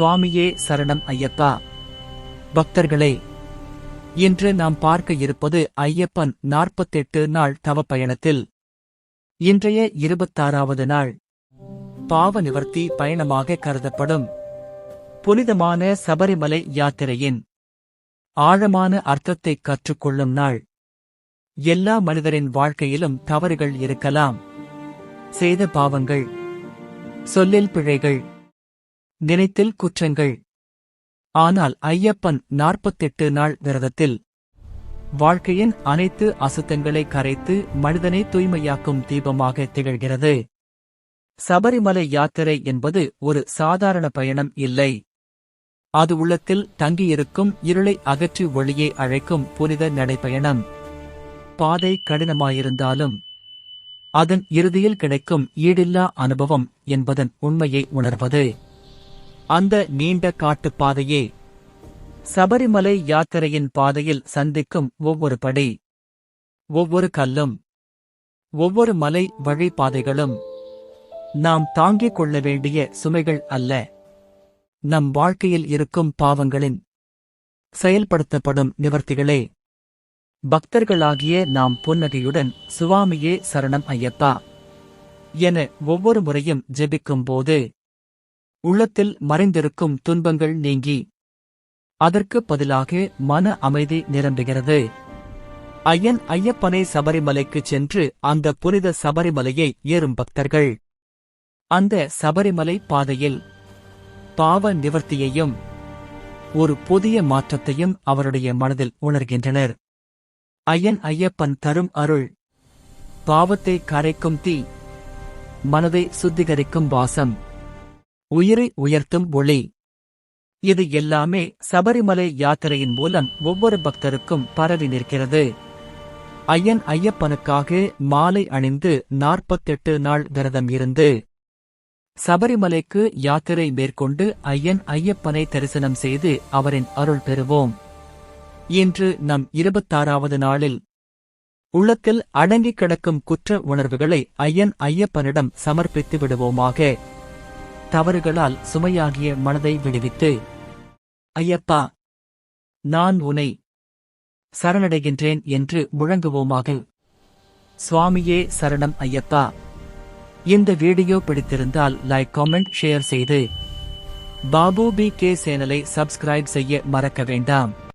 சுவாமியே சரணம் ஐயப்பா. பக்தர்களே இன்று நாம் பார்க்க இருப்பது ஐயப்பன் நாற்பத்தெட்டு நாள் தவப்பயணத்தில். இன்றைய இருபத்தாறாவது நாள். பாவ நிவர்த்தி பயணமாக கருதப்படும். புனிதமான சபரிமலை யாத்திரையின் ஆழமான அர்த்தத்தை கற்றுக்கொள்ளும் நாள். எல்லா மனிதரின் வாழ்க்கையிலும் தவறுகள் இருக்கலாம். செய்த பாவங்கள் சொல்லில் பிழைகள் நினைத்தில் குற்றங்கள். ஆனால் ஐயப்பன் நாற்பத்தெட்டு நாள் விரதத்தில் வாழ்க்கையின் அனைத்து அசுத்தங்களை கரைத்து மனிதனை தூய்மையாக்கும் தீபமாக திகழ்கிறது. சபரிமலை யாத்திரை என்பது ஒரு சாதாரண பயணம் இல்லை. அது உள்ளத்தில் தங்கியிருக்கும் இருளை அகற்றி ஒளியை அழைக்கும் புனித நடைப்பயணம். பாதை கடினமாயிருந்தாலும் அதன் இறுதியில் கிடைக்கும் ஈடில்லா அனுபவம் என்பதன் உண்மையை உணர்வது. அந்த நீண்ட காட்டுப்பாதையே சபரிமலை யாத்திரையின் பாதையில் சந்திக்கும் ஒவ்வொரு படி ஒவ்வொரு கல்லும் ஒவ்வொரு மலை வழிபாதைகளும் நாம் தாங்கிக் கொள்ள வேண்டிய சுமைகள் அல்ல. நம் வாழ்க்கையில் இருக்கும் பாவங்களின் செயல்படுத்தப்படும் நிவர்த்திகளே பக்தர்களாகிய நாம் புன்னகையுடன் சுவாமியே சரணம் ஐயப்பா என ஒவ்வொரு முறையும் ஜெபிக்கும் போது உள்ளத்தில் மறைந்திருக்கும் துன்பங்கள் நீங்கி அதற்கு பதிலாக மன அமைதி நிரம்புகிறது. ஐயன் ஐயப்பனை சபரிமலைக்கு சென்று அந்த புனித சபரிமலையை ஏறும் பக்தர்கள். அந்த சபரிமலை பாதையில் பாவ நிவர்த்தியையும் ஒரு புதிய மாற்றத்தையும் அவருடைய மனதில் உணர்கின்றனர். ஐயன் ஐயப்பன் தரும் அருள் பாவத்தை கரைக்கும் தீ மனதை சுத்திகரிக்கும் வாசம் உயிரை உயர்த்தும் ஒளி. இது எல்லாமே சபரிமலை யாத்திரையின் மூலம் ஒவ்வொரு பக்தருக்கும் பரவி நிற்கிறது. ஐயன் ஐயப்பனுக்காக மாலை அணிந்து நாற்பத்தெட்டு நாள் விரதம் இருந்து சபரிமலைக்கு யாத்திரை மேற்கொண்டு ஐயன் ஐயப்பனை தரிசனம் செய்து அவரின் அருள் பெறுவோம். இன்று நம் இருபத்தாறாவது நாளில் உள்ளத்தில் அடங்கிக் கிடக்கும் குற்ற உணர்வுகளை ஐயன் ஐயப்பனிடம் சமர்ப்பித்து விடுவோமாக. தவறுகளால் சுமையாகிய மனதை விடுவித்து ஐயப்பா நான் உனை சரணடைகின்றேன் என்று முழங்குவோமாக. சுவாமியே சரணம் ஐயப்பா. இந்த வீடியோ பிடித்திருந்தால் லைக் காமெண்ட் ஷேர் செய்து பாபு பி கே சேனலை சப்ஸ்கிரைப் செய்ய மறக்க வேண்டாம்.